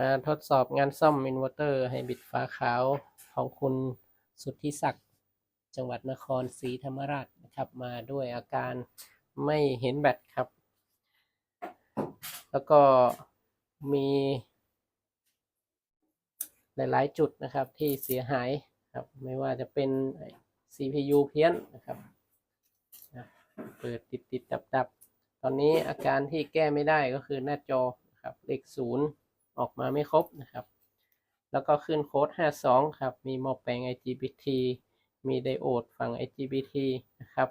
มาทดสอบงานซ่อมอินเวอร์เตอร์ให้บิดฟ้าขาวของคุณสุทธิศักดิ์จังหวัดนครศรีธรรมราชนะครับมาด้วยอาการไม่เห็นแบตครับ แล้วก็มีหลาย ๆ จุดนะครับที่เสียหายครับ ไม่ว่าจะเป็น CPU เพี้ยนนะครับนะเปิดติดติดดับดับตอนนี้อาการที่แก้ไม่ได้ก็คือหน้าจอครับเลขศูนย์ ออกมาไม่ครบนะครับ แล้วก็ขึ้นโค้ด 52 ครับ มีหม้อแปลง IGBT มีไดโอดฝั่ง IGBT นะครับ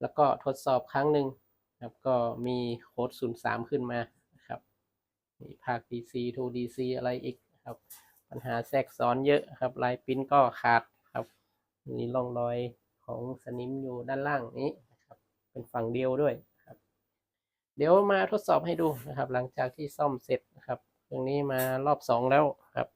แล้วก็ทดสอบครั้งหนึ่งครับก็มีโค้ด 03 ขึ้นมานะครับมีภาค DC to DC อะไรอีกครับ ปัญหาแทรกซ้อนเยอะครับ ลายปิ้นก็ขาดครับ มีร่องรอยของสนิมอยู่ด้านล่างนี้นะครับ เป็นฝั่งเดียวด้วยครับ เดี๋ยวมาทดสอบให้ดูนะครับ หลังจากที่ซ่อมเสร็จ เรื่องนี้มารอบสองแล้วครับ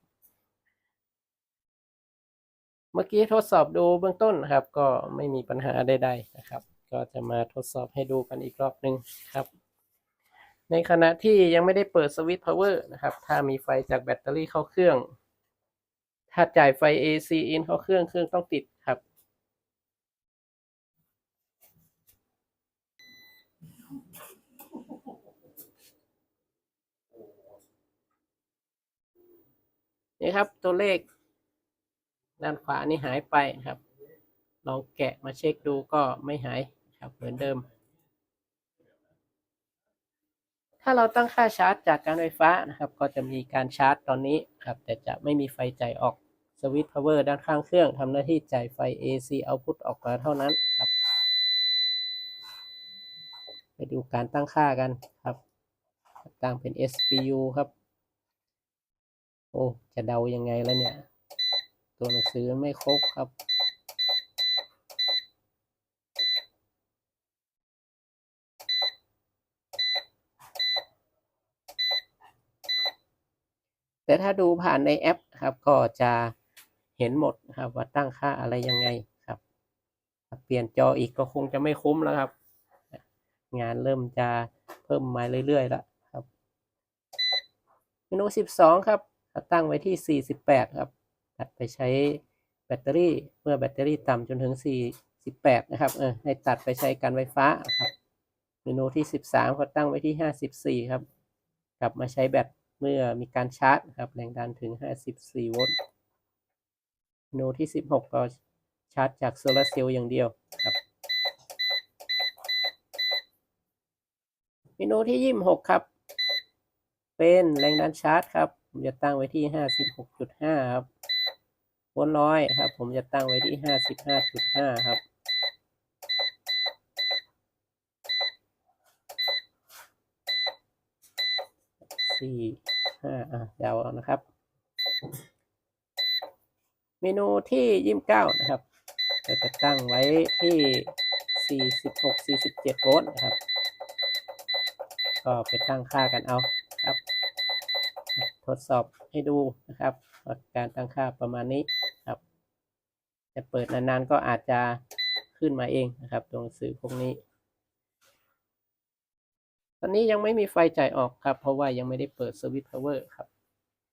เมื่อกี้ทดสอบดูเบื้องต้นครับ ก็ไม่มีปัญหาใดๆนะครับ ก็จะมาทดสอบให้ดูกันอีกรอบหนึ่งครับ ในขณะที่ยังไม่ได้เปิดสวิตช์ power นะครับ ถ้ามีไฟจากแบตเตอรี่เข้าเครื่อง ถ้าจ่ายไฟ AC in เข้าเครื่องเครื่องต้องติดครับ นี่ครับตัวเลข ด้านขวานี่หายไปครับ ลองแกะมาเช็คดูก็ไม่หายครับเหมือนเดิม ถ้าเราตั้งค่าชาร์จจากการไฟฟ้านะครับ ก็จะมีการชาร์จตอนนี้ครับ แต่จะไม่มีไฟจ่ายออกสวิตช์ power ด้านข้างเครื่องทำหน้าที่จ่ายไฟ AC output ออกมาเท่านั้นครับ ไปดูการตั้งค่ากันครับ ตั้งเป็น SPU ครับ โอ้ จะเดายังไงแล้วเนี่ย ตัวหนังสือไม่ครบครับ แต่ถ้าดูผ่านในแอปครับก็จะเห็นหมดครับว่าตั้งค่าอะไรยังไงครับ เปลี่ยนจออีกก็คงจะไม่คุ้มแล้วครับ งานเริ่มจะเพิ่มมาเรื่อยๆแล้วครับเมนู12 ครับ ตั้งไว้ที่ 48 ครับตัดไปใช้แบตเตอรี่เมื่อแบตเตอรี่ต่ำจนถึง 48 นะครับ เออให้ตัดไปใช้การไฟฟ้าครับเมนูที่ 13 ก็ตั้งไว้ที่ 54 ครับ กลับมาใช้แบตเมื่อมีการชาร์จครับ แรงดันถึง 54 โวลต์เมนูที่ 16 ก็ชาร์จจากโซลาร์เซลล์อย่างเดียวครับเมนูที่ 26 ครับ เป็นแรงดันชาร์จครับ ผมจะตั้งไว้ที่56.5ครับโวลต์ร้อยครับ ผมจะตั้งไว้ที่55.5ครับ สี่ห้าอะเดาเอานะครับ เมนูที่ยี่สิบเก้านะครับเราจะตั้งไว้ที่สี่สิบหกสี่สิบเจ็ดโวลต์นะครับ ก็ไปตั้งค่ากันเอาครับ ทดสอบให้ดูนะครับาการตั้งค่าประมาณนี้ครับ จะเปิดนานๆก็อาจจะขึ้นมาเองนะครับตัวหนังสือพวกนี้ ตอนนี้ยังไม่มีไฟจ่ายออกครับ เพราะว่ายังไม่ได้เปิดสวิตช์พาวเวอร์ครับ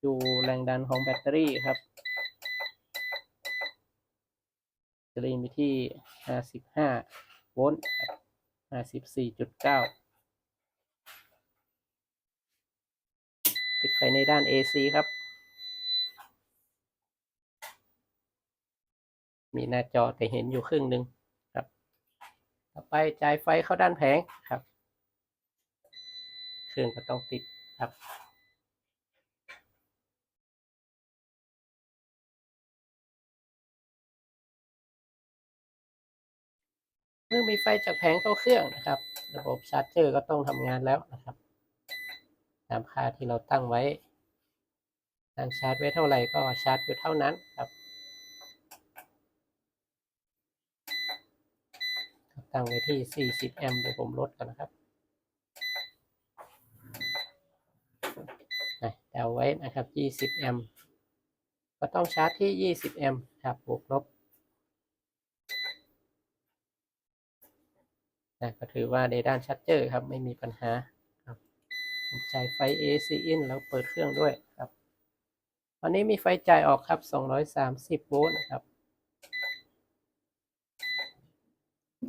ดูแรงดันของแบตเตอรี่ครับแบตเตอรี่มีที่ 55 โวลต์ครับ54.9 ปิด ไฟในด้าน AC ครับ มีหน้าจอแต่เห็นอยู่ครึ่งหนึ่งครับ ต่อไปจ่ายไฟเข้าด้านแผงครับ เครื่องก็ต้องติดครับเมื่อมีไฟจากแผงเข้าเครื่องนะครับ ระบบชาร์จเจอร์ก็ต้องทำงานแล้วนะครับ ตามค่าที่เราตั้งไว้ตั้งชาร์จไว้เท่าไหร่ก็ชาร์จอยู่เท่านั้นครับ ตั้งไว้ที่ 40 แอมป์เดี๋ยวผมลดกันนะครับนะเดาไว้นะครับ 20 แอมป์ก็ต้องชาร์จที่ 20 แอมป์ครับบวกลบนะก็ถือว่าในด้านชาร์จเจอร์ครับ ไม่มีปัญหา จ่ายไฟ AC in แล้วเปิดเครื่องด้วยครับวันนี้มีไฟจ่ายออกครับ 230 โวลต์นะครับ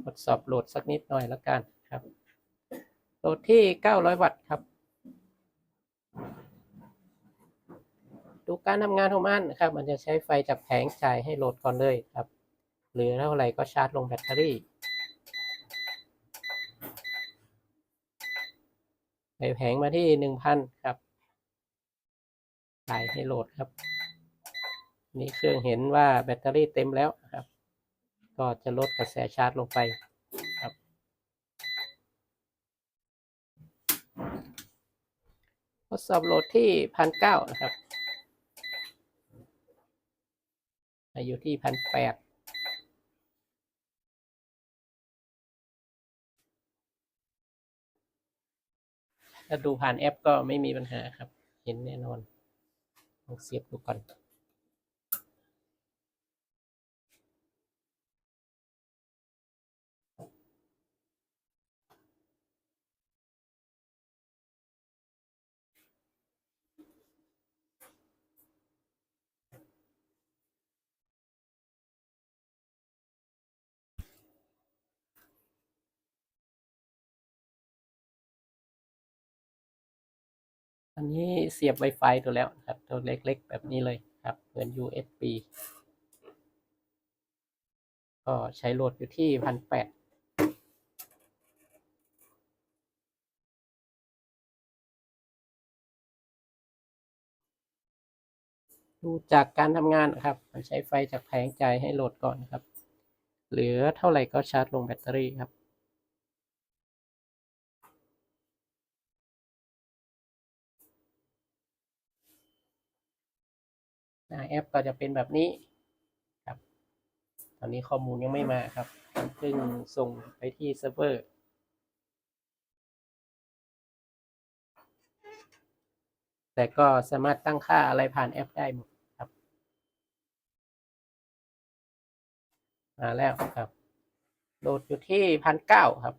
ทดสอบโหลดสักนิดหน่อยแล้วกันครับ โหลดที่ 900 วัตต์ครับ ดูการทำงานของมันนะครับ มันจะใช้ไฟจากแผงจ่ายให้โหลดก่อนเลยครับ เหลือเท่าไหร่ก็ชาร์จลงแบตเตอรี่ ไปแผงมาที่หนึ่งพันครับจ่ายให้โหลดครับ นี่เครื่องเห็นว่าแบตเตอรี่เต็มแล้วครับ ก็จะลดกระแสชาร์จลงไปครับ ทดสอบโหลดที่พันเก้านะครับอยู่ที่พันแปด ถ้าดูผ่านแอปก็ไม่มีปัญหาครับ เห็นแน่นอนลองเสียบดูก่อน อันนี้เสียบ Wi-Fi ตัวแล้วครับ ตัวเล็กๆ แบบนี้เลยครับ เหมือน USB ก็ใช้โหลดอยู่ที่พันแปดดูจากการทำงานนะครับมันใช้ไฟจากแผงจ่ายให้โหลดก่อนครับ เหลือเท่าไหร่ก็ชาร์จลงแบตเตอรี่ครับ หน้าแอปก็จะเป็นแบบนี้ครับ ตอนนี้ข้อมูลยังไม่มาครับเพิ่งส่งไปที่เซิร์ฟเวอร์แต่ก็สามารถตั้งค่าอะไรผ่านแอปได้หมดครับ มาแล้วครับ โหลดอยู่ที่พันเก้าครับ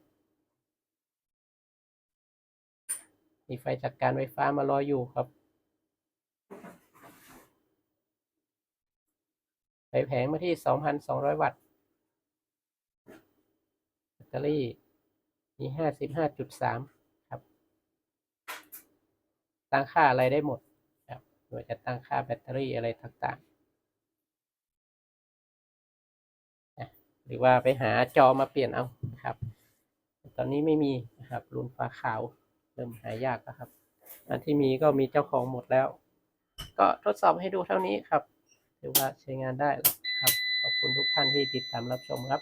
มีไฟจากการไฟฟ้ามารออยู่ครับ ไปแผงมาที่ 2,200 วัตต์แบตเตอรี่มี 55.3 ครับ ตั้งค่าอะไรได้หมดครับไม่ว่าจะตั้งค่าแบตเตอรี่อะไรต่างๆ หรือว่าไปหาจอมาเปลี่ยนเอาครับ ตอนนี้ไม่มีนะครับรุ่นฟ้าขาว เริ่มหายากแล้วครับ อันที่มีก็มีเจ้าของหมดแล้ว ก็ทดสอบให้ดูเท่านี้ครับ ถือว่าใช้งานได้แล้วครับ ขอบคุณทุกท่านที่ติดตามรับชมครับ